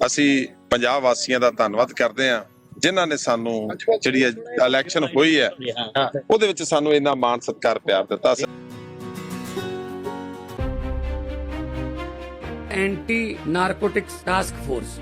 ਅਸੀਂ ਪੰਜਾਬ ਵਾਸੀਆਂ ਦਾ ਧੰਨਵਾਦ ਕਰਦੇ ਹਾਂ ਜਿਨ੍ਹਾਂ ਨੇ ਸਾਨੂੰ ਜਿਹੜੀ ਇਲੈਕਸ਼ਨ ਹੋਈ ਹੈ ਉਹਦੇ ਵਿੱਚ ਸਾਨੂੰ ਇੰਨਾ ਮਾਣ ਸਤਿਕਾਰ ਪਿਆਰ ਦਿੱਤਾ anti narcotics task force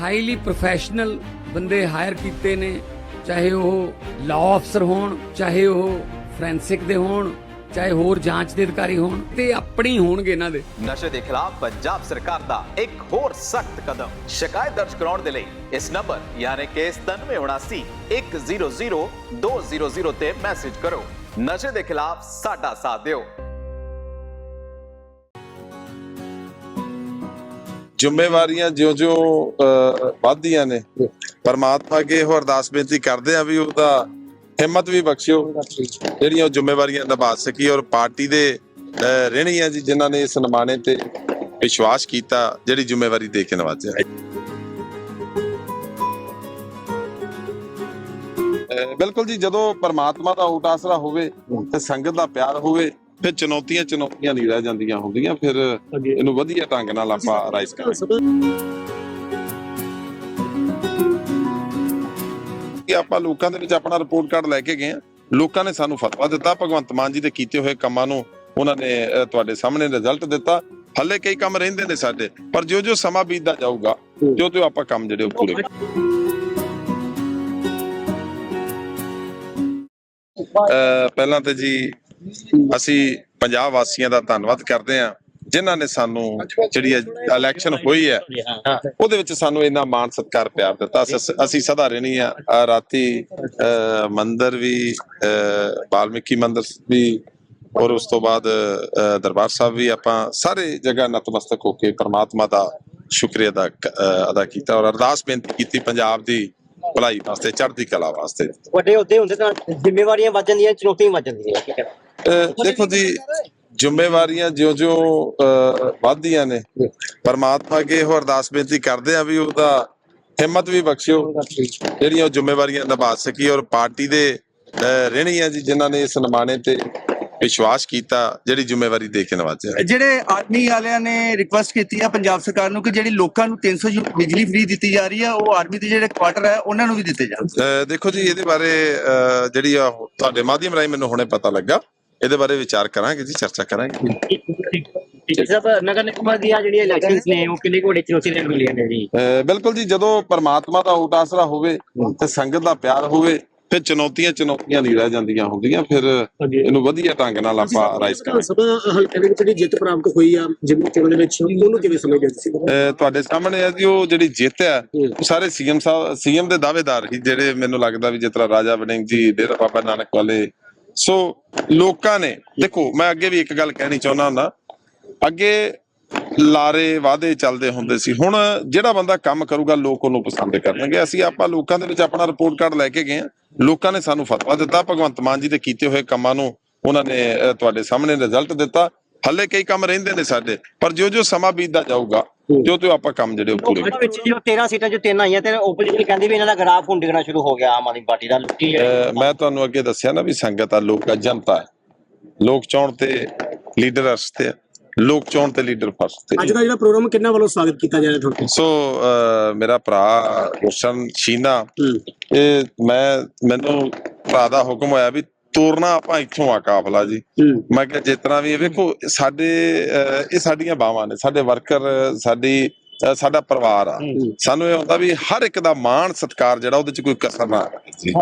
highly professional ਬੰਦੇ ਹਾਇਰ ਕੀਤੇ ਨੇ ਚਾਹੇ ਉਹ ਲਾਅ ਅਫਸਰ ਹੋਣ ਚਾਹੇ ਉਹ ਫੋਰੈਂਸਿਕ ਦੇ ਹੋਣ ਚਾਹੇ ਹੋਰ ਜਾਂਚ ਦੇ ਅਧਿਕਾਰੀ ਹੋਣ ਤੇ ਆਪਣੀ ਹੋਣਗੇ ਇਹਨਾਂ ਦੇ। ਨਸ਼ੇ ਦੇ ਖਿਲਾਫ ਪੰਜਾਬ ਸਰਕਾਰ ਦਾ ਇੱਕ ਹੋਰ ਸਖਤ ਕਦਮ। ਸ਼ਿਕਾਇਤ ਦਰਜ ਕਰਾਉਣ ਦੇ ਲਈ ਇਸ ਨੰਬਰ ਯਾਨੀ ਕਿ 9779 100 200 ਤੇ ਮੈਸੇਜ ਕਰੋ। ਨਸ਼ੇ ਦੇ ਖਿਲਾਫ ਸਾਡਾ ਸਾਥ ਦਿਓ। ਜ਼ਿੰਮੇਵਾਰੀਆਂ ਜਿਉਂ-ਜਿਉਂ ਵੱਧਦੀਆਂ ਨੇ। ਪਰਮਾਤਮਾ ਅੱਗੇ ਇਹੋ ਅਰਦਾਸ ਬੇਨਤੀ ਕਰਦੇ ਆ ਵੀ ਉਹਦਾ ਹਿੰਮਤ ਵੀ ਬਖਸ਼ਿਓ। ਜਿਹੜੀਆਂ ਉਹ ਜ਼ਿੰਮੇਵਾਰੀਆਂ ਨਿਭਾ ਸਕੀ ਔਰ ਪਾਰਟੀ ਦੇ ਰਹਿਣੀ ਜੀ ਜਿਨ੍ਹਾਂ ਨੇ ਇਸ ਨਿਮਾਣੇ ਤੇ ਵਿਸ਼ਵਾਸ ਕੀਤਾ ਜਿਹੜੀ ਜ਼ਿੰਮੇਵਾਰੀ ਦੇ ਕੇ ਨਵਾਜ਼ਿਆ। ਬਿਲਕੁਲ ਜੀ ਜਦੋਂ ਪਰਮਾਤਮਾ ਦਾ ਓਟ ਆਸਰਾ ਹੋਵੇ ਤੇ ਸੰਗਤ ਦਾ ਪਿਆਰ ਹੋਵੇ ਫਿਰ ਚੁਣੌਤੀਆਂ ਚੁਣੌਤੀਆਂ ਨਹੀਂ ਰਹਿ ਜਾਂਦੀਆਂ ਹੁੰਦੀਆਂ ਫਿਰ ਇਹਨੂੰ ਵਧੀਆ ਢੰਗ ਨਾਲ ਆਪਾਂ ਰਾਈਜ਼ ਕਰਾਂਗੇ। ਆਪਾਂ ਲੋਕਾਂ ਦੇ ਵਿੱਚ ਆਪਣਾ ਰਿਪੋਰਟ ਕਾਰਡ ਲੈ ਕੇ ਗਏ ਆ ਲੋਕਾਂ ਨੇ ਸਾਨੂੰ ਫਤਵਾ ਦਿੱਤਾ। ਭਗਵੰਤ ਮਾਨ ਜੀ ਦੇ ਕੀਤੇ ਹੋਏ ਕੰਮਾਂ ਨੂੰ ਉਹਨਾਂ ਨੇ ਤੁਹਾਡੇ ਸਾਹਮਣੇ ਰਿਜ਼ਲਟ ਦਿੱਤਾ। ਹੱਲੇ ਕਈ ਕੰਮ ਰਹਿੰਦੇ ਨੇ ਸਾਡੇ ਪਰ ਜੋ ਜੋ ਸਮਾਂ ਬੀਤਦਾ ਜਾਊਗਾ ਜੋ ਜੋ ਆਪਾਂ ਕੰਮ ਜਿਹੜੇ ਉਹ ਪੂਰੇ ਅਹ, ਪਹਿਲਾਂ ਤੇ ਜੀ ਅਸੀਂ ਪੰਜਾਬ ਵਾਸੀਆਂ ਦਾ ਧੰਨਵਾਦ ਕਰਦੇ ਹਾਂ। ਜਿਨ੍ਹਾਂ ਨੇ ਸਾਨੂੰ ਜਿਹੜੀ ਇਲੈਕਸ਼ਨ ਹੋਈ ਹੈ ਉਹਦੇ ਵਿੱਚ ਸਾਨੂੰ ਇੰਨਾ ਮਾਣ ਸਤਿਕਾਰ ਪਿਆਰ ਦਿੱਤਾ। ਅਸੀਂ- ਸਦਾ ਰਹਿਣੀ ਆ। ਰਾਤੀ ਮੰਦਿਰ ਵੀ ਅਹ, ਵਾਲਮੀਕੀ ਮੰਦਿਰ ਵੀ ਔਰ ਉਸ ਤੋਂ ਬਾਅਦ ਦਰਬਾਰ ਸਾਹਿਬ ਵੀ ਆਪਾਂ ਸਾਰੇ ਜਗ੍ਹਾ ਨਤਮਸਤਕ ਹੋ ਕੇ ਪ੍ਰਮਾਤਮਾ ਦਾ ਸ਼ੁਕਰੀਆ ਅਹ, ਅਦਾ ਕੀਤਾ ਔਰ ਅਰਦਾਸ ਬੇਨਤੀ ਕੀਤੀ ਪੰਜਾਬ ਦੀ ਭਲਾਈ ਵਾਸਤੇ ਚੜ੍ਹਦੀ ਕਲਾ ਵਾਸਤੇ। ਵੱਡੇ ਅਹੁਦੇ ਹੁੰਦੇ ਤਾਂ ਜ਼ਿੰਮੇਵਾਰੀਆਂ ਵੱਜ ਜਾਂਦੀਆਂ ਚੁਣੌਤੀਆਂ ਵੱਜ ਜਾਂਦੀਆਂ। ਕੀ ਕਰਾਂ ਅਹ ਦੇਖੋ ਜੀ ਜ਼ਿੰਮੇਵਾਰੀਆਂ ਜਿਉਂ-ਜਿਉਂ ਵੱਧਦੀਆਂ ਨੇ। ਪਰਮਾਤਮਾ ਅੱਗੇ ਇਹੋ ਅਰਦਾਸ ਬੇਨਤੀ ਕਰਦੇ ਆ ਵੀ ਉਹਦਾ ਹਿੰਮਤ ਵੀ ਬਖਸ਼ਿਓ ਜਿਹੜੀਆਂ ਉਹ ਜ਼ਿੰਮੇਵਾਰੀਆਂ ਨਿਭਾ ਸਕੀ ਔਰ ਪਾਰਟੀ ਦੇ ਰਹਿਣੀ ਆ ਜੀ ਜਿਨ੍ਹਾਂ ਨੇ ਇਸ ਨਿਮਾਣੇ ਤੇ ਵਿਸ਼ਵਾਸ ਕੀਤਾ ਜਿਹੜੀ ਜ਼ਿੰਮੇਵਾਰੀ ਦੇ ਕੇ ਨਵਾਜ਼ਿਆ। ਜਿਹੜੇ ਆਰਮੀ ਵਾਲਿਆਂ ਨੇ ਰਿਕੁਐਸਟ ਕੀਤੀ ਆ ਪੰਜਾਬ ਸਰਕਾਰ ਨੂੰ ਕਿ ਜਿਹੜੀ ਲੋਕਾਂ ਨੂੰ 300 ਯੂਨਿਟ ਬਿਜਲੀ ਫ੍ਰੀ ਦਿੱਤੀ ਜਾ ਰਹੀ ਆ ਉਹ ਆਰਮੀ ਦੇ ਜਿਹੜੇ ਕੁਆਟਰ ਹੈ ਉਹਨਾਂ ਨੂੰ ਵੀ ਦਿੱਤੇ ਜਾਣ। ਦੇਖੋ ਜੀ ਇਹਦੇ ਬਾਰੇ ਜਿਹੜੀ ਆ ਤੁਹਾਡੇ ਮਾਧਿਅਮ ਰਾਹੀਂ ਮੈਨੂੰ ਹੁਣੇ ਪਤਾ ਲੱਗਾ। ਇਹਦੇ ਬਾਰੇ ਵਿਚਾਰ ਕਰਾਂਗੇ ਜੀ ਚਰਚਾ ਕਰਾਂਗੇ। ਸਭ ਨਗਰ ਨਿਗਮ ਦੀਆਂ ਜਿਹੜੀਆਂ ਇਲੈਕਸ਼ਨਸ ਨੇ ਉਹ ਕਿੰਨੀ ਕੋੜੇ ਚੁਣੌਤੀ ਦੇ ਮਿਲੀਆਂ ਨੇ ਜੀ? ਅਹ ਬਿਲਕੁਲ ਜੀ ਜਦੋਂ ਪਰਮਾਤਮਾ ਦਾ ਓਟ ਆਸਰਾ ਹੋਵੇ ਤੇ ਸੰਗਤ ਦਾ ਪਿਆਰ ਹੋਵੇ ਫਿਰ ਚੁਣੌਤੀਆਂ ਚੁਣੌਤੀਆਂ ਨਹੀਂ ਰਹਿ ਜਾਂਦੀਆਂ ਹੁੰਦੀਆਂ ਫਿਰ ਇਹਨੂੰ ਵਧੀਆ ਢੰਗ ਨਾਲ ਆਪਾਂ ਰਾਈਜ਼ ਕਰਾਂਗੇ। ਸਭਾ ਹਲਕੇ ਦੇ ਵਿੱਚ ਜਿਹੜੀ ਜਿੱਤ ਪ੍ਰਾਪਤ ਹੋਈ ਆ ਜਿੰਨੀ ਚੋਣ ਦੇ ਵਿੱਚ ਉਹਨੂੰ ਕਿਵੇਂ ਸਮਝਦੇ ਸੀ ਅਹ ਤੁਹਾਡੇ ਸਾਹਮਣੇ ਹੈ ਜੀ ਉਹ ਜਿਹੜੀ ਜਿੱਤ ਹੈ ਉਹ ਸਾਰੇ ਸੀਐਮ ਸਾਹਿਬ ਸੀਐਮ ਦੇ ਦਾਅਵੇਦਾਰ ਸੀ ਜਿਹੜੇ ਮੈਨੂੰ ਲੱਗਦਾ ਵੀ ਜਿਸ ਤਰ੍ਹਾਂ ਰਾਜਾ ਵੜਿੰਗ ਜੀ ਡੇਰਾ ਬਾਬਾ ਨਾਨਕ ਵਾਲੇ ਸੋ ਲੋਕਾਂ ਨੇ, ਦੇਖੋ, ਮੈਂ ਅੱਗੇ ਵੀ ਇੱਕ ਗੱਲ ਕਹਿਣੀ ਚਾਹੁੰਦਾ ਹੁੰਦਾ। ਅੱਗੇ ਲਾਰੇ ਵਾਅਦੇ ਚੱਲਦੇ ਹੁੰਦੇ ਸੀ। ਹੁਣ ਜਿਹੜਾ ਬੰਦਾ ਕੰਮ ਕਰੂਗਾ, ਲੋਕ ਉਹਨੂੰ ਪਸੰਦ ਕਰਨਗੇ। ਅਸੀਂ ਆਪਾਂ ਲੋਕਾਂ ਦੇ ਵਿੱਚ ਆਪਣਾ ਰਿਪੋਰਟ ਕਾਰਡ ਲੈ ਕੇ ਗਏ ਆ ਲੋਕਾਂ ਨੇ ਸਾਨੂੰ ਫਤਵਾ ਦਿੱਤਾ। ਭਗਵੰਤ ਮਾਨ ਜੀ ਦੇ ਕੀਤੇ ਹੋਏ ਕੰਮਾਂ ਨੂੰ ਉਹਨਾਂ ਨੇ ਤੁਹਾਡੇ ਸਾਹਮਣੇ ਰਿਜ਼ਲਟ ਦਿੱਤਾ। ਹੱਲੇ ਕਈ ਕੰਮ ਰਹਿੰਦੇ ਨੇ ਸਾਡੇ ਪਰ ਜੋ ਜੋ ਸਮਾਂ ਬੀਤਦਾ ਜਾਊਗਾ ਜੋ ਜੋ ਆਪਾਂ ਕੰਮ ਜਿਹੜੇ ਉਹ ਪੂਰੇ ਉਹਦੇ ਵਿੱਚ ਜੋ 13 ਸੀਟਾਂ ਜੋ ਤਿੰਨ ਆਈਆਂ ਤੇ ਓਪੋਜੀਸ਼ਨ ਕਹਿੰਦੀ ਵੀ ਇਹਨਾਂ ਦਾ ਗ੍ਰਾਫ ਹੁਣ ਡਿੱਗਣਾ ਸ਼ੁਰੂ ਹੋ ਗਿਆ ਆਮ ਆਦਮੀ ਪਾਰਟੀ ਦਾ ਲੁੱਟੀ ਮੈਂ ਤੁਹਾਨੂੰ ਅੱਗੇ ਦੱਸਿਆ ਨਾ ਵੀ ਸੰਗਤ ਆ ਲੋਕ ਆ ਜਨਤਾ ਹੈ ਲੋਕ ਚਾਹਣ ਤੇ ਲੀਡਰ ਅਸਤੇ ਲੋਕ ਚਾਹਣ ਤੇ ਲੀਡਰ ਫਸਤੇ ਅੱਜ ਦਾ ਜਿਹੜਾ ਪ੍ਰੋਗਰਾਮ ਕਿੰਨਾ ਵੱਲੋਂ ਸਵਾਗਤ ਕੀਤਾ ਜਾ ਰਿਹਾ ਤੁਹਾਡਾ? ਸੋ ਮੇਰਾ ਭਰਾ ਰੋਸ਼ਨ ਸ਼ੀਨਾ ਇਹ ਮੈਂ ਮੈਨੂੰ ਭਰਾ ਦਾ ਹੁਕਮ ਹੋਇਆ ਵੀ ਤੋਰਨਾ ਆਪਾਂ ਇੱਥੋਂ ਆ ਕਾਫਲਾ ਜੀ। ਮੈਂ ਕਿਹਾ ਜਿਸ ਤਰ੍ਹਾਂ ਵੀ ਇਹ ਵੇਖੋ ਸਾਡੇ ਇਹ ਸਾਡੀਆਂ ਬਾਵਾਂ ਨੇ ਸਾਡੇ ਵਰਕਰ ਸਾਡੀ ਸਾਡਾ ਪਰਿਵਾਰ ਆ। ਸਾਨੂੰ ਇਹ ਹੁੰਦਾ ਵੀ ਹਰ ਇੱਕ ਦਾ ਮਾਣ ਸਤਿਕਾਰ ਜਿਹੜਾ ਉਹਦੇ ਚ ਕੋਈ ਕਸਰ ਨਾ ਰਹੇ